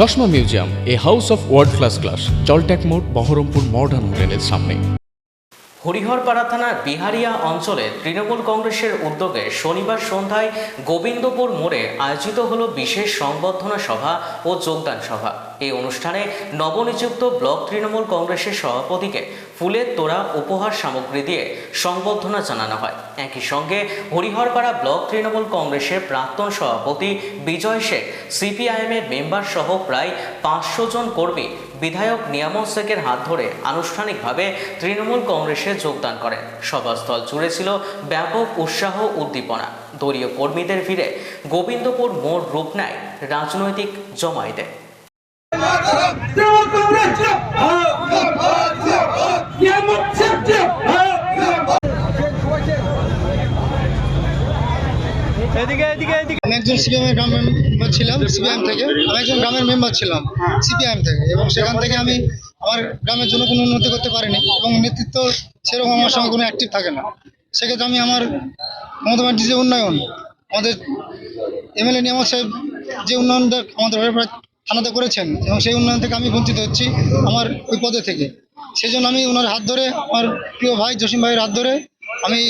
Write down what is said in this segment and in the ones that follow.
চশমা museum, a house of world class class জলট্যাক মোড়, Baharampur modern হোটেলের সামনে। হরিহরপাড়া থানার বিহারিয়া অঞ্চলে তৃণমূল কংগ্রেসের উদ্যোগে শনিবার সন্ধ্যায় গোবিন্দপুর মোড়ে আয়োজিত হল বিশেষ সংবর্ধনা সভা ও যোগদান সভা। এই অনুষ্ঠানে নবনিযুক্ত ব্লক তৃণমূল কংগ্রেসের সভাপতিকে ফুলের তোড়া উপহার সামগ্রী দিয়ে সংবর্ধনা জানানো হয়। একই সঙ্গে হরিহরপাড়া ব্লক তৃণমূল কংগ্রেসের প্রাক্তন সভাপতি বিজয় শেখ সিপিআইএমের মেম্বার সহ প্রায় পাঁচশো জন কর্মী, বিধায়ক নিয়ামত শেখের হাত ধরে আনুষ্ঠানিকভাবে তৃণমূল কংগ্রেসে যোগদান করেন সভাস্থল জুড়ে ছিল ব্যাপক উৎসাহ উদ্দীপনা। দলীয় কর্মীদের ভিড়ে গোবিন্দপুর মোড় রূপ নেয় রাজনৈতিক জমায়েতে। আমি একজন সিপিএমের গ্রাম মেম্বার ছিলাম সিপিআইএম থেকে। আমি একজন গ্রামের মেম্বার ছিলাম সিপিআইএম থেকে। এবং সেখান থেকে আমি আমার গ্রামের জন্য কোনো উন্নতি করতে পারিনি এবং নেতৃত্ব সেরকম আমার সঙ্গে কোনো অ্যাক্টিভ থাকে না। সেক্ষেত্রে আমি আমার মমতা ব্যানার্জি যে উন্নয়ন, আমাদের এমএলএ নিয়ামত সাহেব যে উন্নয়নটা আমাদের থানাতে করেছেন এবং সেই উন্নয়ন থেকে আমি বঞ্চিত হচ্ছি আমার ওই পদে থেকে। সেই জন্য আমি ওনার হাত ধরে, আমার প্রিয় ভাই জসিম ভাইয়ের হাত ধরে আমি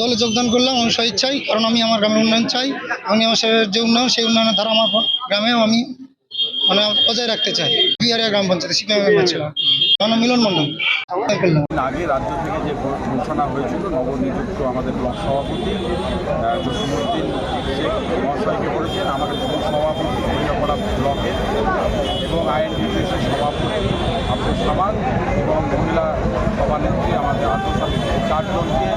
দলে যোগদান করলাম, আমি স্বেচ্ছাই কারণ আমি আমার গ্রামের উন্নয়ন চাই এবং আমার যে উন্নয়ন, সেই উন্নয়নের ধারা আমার গ্রামেও আমি মানে বজায় রাখতে চাই। বিহারিয়া গ্রাম পঞ্চায়েত সিপিএম ছিলাম। আগে রাজ্য থেকে যে ঘোষণা হয়েছিল, নবনিযুক্ত আমাদের ব্লক সভাপতি জসিমুদ্দিন শেখ মহাশয়কে বলেছেন, আমাদের সভাপতি হরিয়াপাড়া ব্লকের এবং আইএনডিপিএসের সভাপতি আব্দুল সামাদ এবং মহিলা সভানেত্রী আমাদের আত্মসামী চারজনকে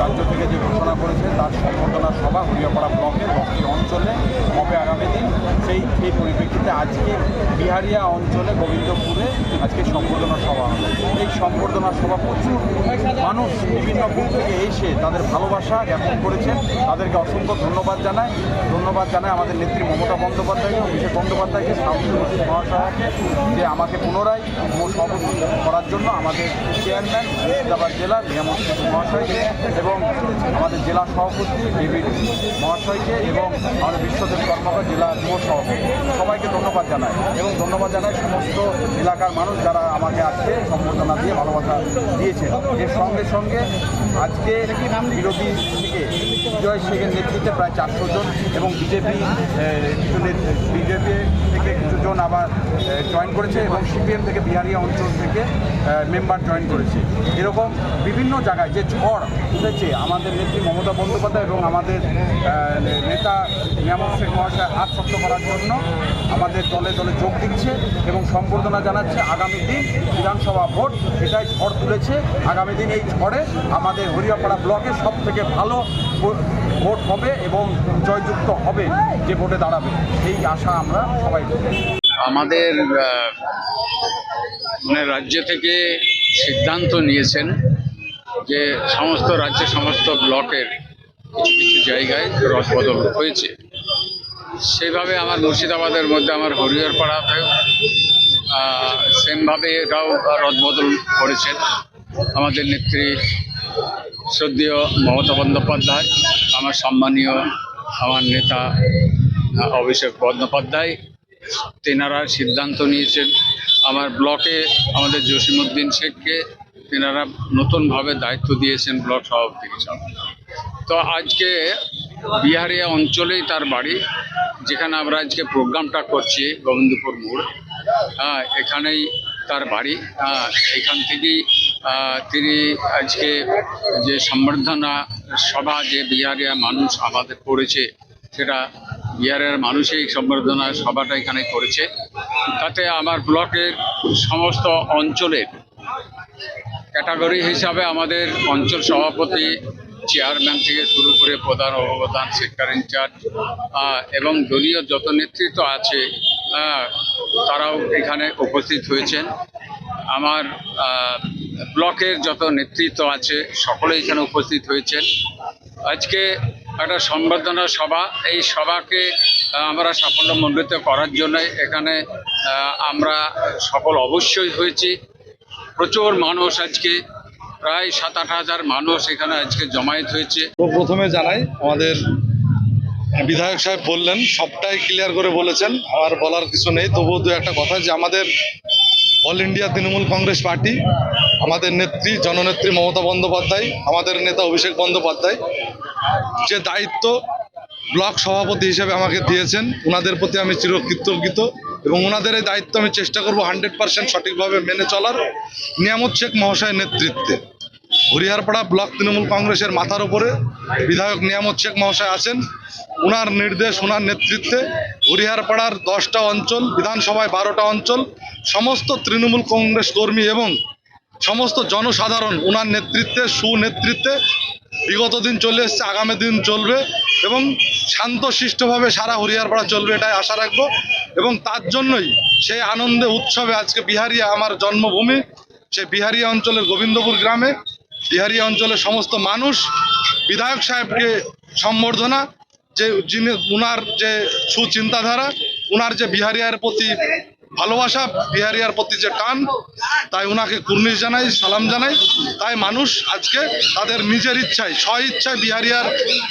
রাজ্য থেকে যে ঘোষণা করেছে, তার সম্বর্ধনা সভা হরিয়াপাড়া ব্লকের দশটি অঞ্চলে সেই সেই পরিপ্রেক্ষিতে আজকে বিহারিয়া অঞ্চলে গোবিন্দপুরে আজকে সম্বর্ধনা সভা এই সম্বর্ধনা সভা প্রচুর মানুষ বিভিন্ন বুথ থেকে এসে তাদের ভালোবাসা জ্ঞাপন করেছেন। তাদেরকে অসংখ্য ধন্যবাদ জানায় ধন্যবাদ জানায় আমাদের নেত্রী মমতা বন্দ্যোপাধ্যায়কে, অভিষেক বন্দ্যোপাধ্যায়কে শামসুদ্দিন মহাশয়কে, যে আমাকে পুনরায় সভাপতি করার জন্য আমাদের চেয়ারম্যান, মুর্শিদাবাদ জেলার নিয়ামত মহাশয়কে এবং আমাদের জেলা সভাপতি, ডেভিড মহাশয়কে এবং আমাদের বিশ্বদেব কর্মকার জেলা যুব সভাপতি সবাইকে ধন্যবাদ জানাই। এবং ধন্যবাদ জানাই সমস্ত এলাকার মানুষ যারা আমাকে আজকে সম্বর্ধনা দিয়ে ভালোবাসা দিয়েছেন। এর সঙ্গে সঙ্গে আজকে বিরোধী থেকে বিজয় শেখের নেতৃত্বে প্রায় চারশো জন এবং বিজেপি কিছু বিজেপি থেকে কিছুজন আবার জয়েন করেছে এবং সিপিএম থেকে বিহারিয়া অঞ্চল থেকে মেম্বার জয়েন করেছে। এরকম বিভিন্ন জায়গায় যে ঝড় উঠেছে, আমাদের নেত্রী মমতা বন্দ্যোপাধ্যায় এবং আমাদের নেতা নিয়ামক শেখ মহাশয় হাত শক্ত করার জন্য আমাদের দলে দলে যোগ দিচ্ছে এবং সম্বর্ধনা জানাচ্ছে আগামী দিন বিধানসভা ভোট। এটাই ঝড় তুলেছে। আগামী দিন এই ঝড়ে আমাদের হরিয়াপাড়া ব্লকে সব থেকে ভালো ভোট হবে এবং জয়যুক্ত হবে যে ভোটে দাঁড়াবে। এই আশা আমরা সবাই আমাদের মানে রাজ্য থেকে সিদ্ধান্ত নিয়েছেন যে সমস্ত রাজ্যে সমস্ত ব্লকের কিছু কিছু জায়গায় রদবদল হয়েছে। সেইভাবে আমার মুর্শিদাবাদের মধ্যে আমার হরিহরপাড়াতেও সেমভাবে এটাও রদবদল করেছেন আমাদের নেত্রী শ্রদ্ধেয় মমতা বন্দ্যোপাধ্যায়, আমার সম্মানীয় আমার নেতা অভিষেক বন্দ্যোপাধ্যায়, তেনারা সিদ্ধান্ত নিয়েছেন আমার ব্লকে আমাদের জসিমউদ্দিন শেখকে তেনারা নতুনভাবে দায়িত্ব দিয়েছেন ব্লক সভাপতি হিসাবে। তো আজকে বিহারিয়া অঞ্চলেই তার বাড়ি যেখানে আমরা আজকে প্রোগ্রামটা করছি, গোবিন্দপুর মোড়। হ্যাঁ এখানেই তার বাড়ি। হ্যাঁ এখান থেকেই তিনি আজকে যে সম্বর্ধনা সভা যে বিহারিয়া মানুষ আমাদের করেছে, সেটা বিহারের মানুষই সম্বর্ধনা সভাটা এখানে করেছে। তাতে আমার ব্লকের সমস্ত অঞ্চলের ক্যাটাগরি হিসাবে আমাদের অঞ্চল সভাপতি চেয়ারম্যান থেকে শুরু করে প্রধান অবদান সেক্টর ইনচার্জ এবং দলীয় যত নেতৃত্ব আছে তারাও এখানে উপস্থিত হয়েছেন। আমার ব্লকের যত নেতৃত্ব আছে, সকলে এখানে উপস্থিত হয়েছেন। আজকে একটা সম্বর্ধনা সভা, এই সভাকে আমরা সাফল্যমণ্ডিত করার জন্য এখানে আমরা সফল অবশ্যই হয়েছি। প্রচুর মানুষ আজকে প্রায় সাত, আট হাজার মানুষ এখানে আজকে জমায়েত হয়েছে। প্রথমে জানাই, আমাদের বিধায়ক সাহেব বললেন, সবটাই ক্লিয়ার করে বলেছেন, আর বলার কিছু নেই। তবুও দু একটা কথা যে আমাদের all India Trinamool Congress party, আমাদের নেত্রী, জননেত্রী মমতা বন্দ্যোপাধ্যায়, আমাদের নেতা অভিষেক বন্দ্যোপাধ্যায়, যে দায়িত্ব ব্লক সভাপতি হিসেবে আমাকে দিয়েছেন ওনাদের প্রতি আমি চিরকৃতজ্ঞ। এবং ওনাদের এই দায়িত্ব আমি চেষ্টা করব হান্ড্রেড পার্সেন্ট সঠিকভাবে মেনে চলার। নিয়ামত শেখ মহাশয়ের নেতৃত্বে। হরিহারপাড়া ব্লক তৃণমূল কংগ্রেসের মাথার উপরে বিধায়ক নিয়ামত শেখ মহাশয় আছেন। ওনার নির্দেশ ওনার নেতৃত্বে হরিহারপাড়ার দশটা অঞ্চল, বিধানসভায় বারোটা অঞ্চল, সমস্ত তৃণমূল কংগ্রেস কর্মী এবং সমস্ত জনসাধারণ ওনার নেতৃত্বে, সুনেতৃত্বে বিগত দিন চলে এসছে, আগামী দিন চলবে এবং শান্তশিষ্টভাবে সারা হরিয়ারপাড়া চলবে এটাই আশা রাখব এবং তার জন্যই সেই আনন্দে উৎসবে আজকে বিহারিয়া আমার জন্মভূমি সেই বিহারিয়া অঞ্চলের গোবিন্দপুর গ্রামে। বিহারিয়া অঞ্চলের সমস্ত মানুষ, বিধায়ক সাহেবকে সম্বর্ধনা, যে যিনি উনার যে সুচিন্তাধারা, উনার যে বিহারিয়ার প্রতি ভালোবাসা, বিহারিয়ার প্রতি যে টান, তাই ওনাকে কুর্নিশ জানাই, সালাম জানাই। তাই মানুষ আজকে তাদের নিজের ইচ্ছায়, স্ব ইচ্ছায় বিহারিয়ার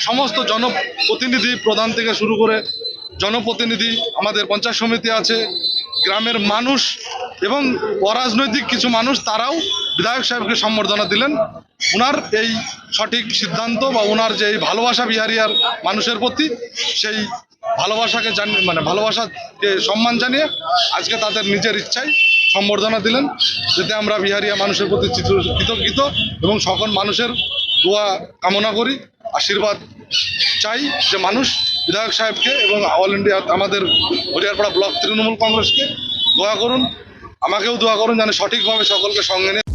সমস্ত জনপ্রতিনিধি প্রধান থেকে শুরু করে জনপ্রতিনিধি, আমাদের পঞ্চায়েত সমিতি আছে, গ্রামের মানুষ এবং অরাজনৈতিক কিছু মানুষ, তারাও বিধায়ক সাহেবকে সম্বর্ধনা দিলেন। ওনার এই সঠিক সিদ্ধান্ত বা ওনার যে এই ভালোবাসা বিহারিয়ার মানুষের প্রতি, সেই ভালোবাসাকে জানিয়ে মানে ভালোবাসাকে সম্মান জানিয়ে আজকে তাদের নিজের ইচ্ছায় সম্বর্ধনা দিলেন, যাতে আমরা বিহারিয়া মানুষের প্রতি চিত্র- কৃতজ্ঞ এবং সকল মানুষের দোয়া কামনা করি, আশীর্বাদ চাই যে মানুষ বিধায়ক সাহেবকে এবং অল ইন্ডিয়া আমাদের হরিয়ারপাড়া ব্লক তৃণমূল কংগ্রেসকে দোয়া করুন, আমাকেও দোয়া করুন যেন সঠিকভাবে সকলকে সঙ্গে নিয়ে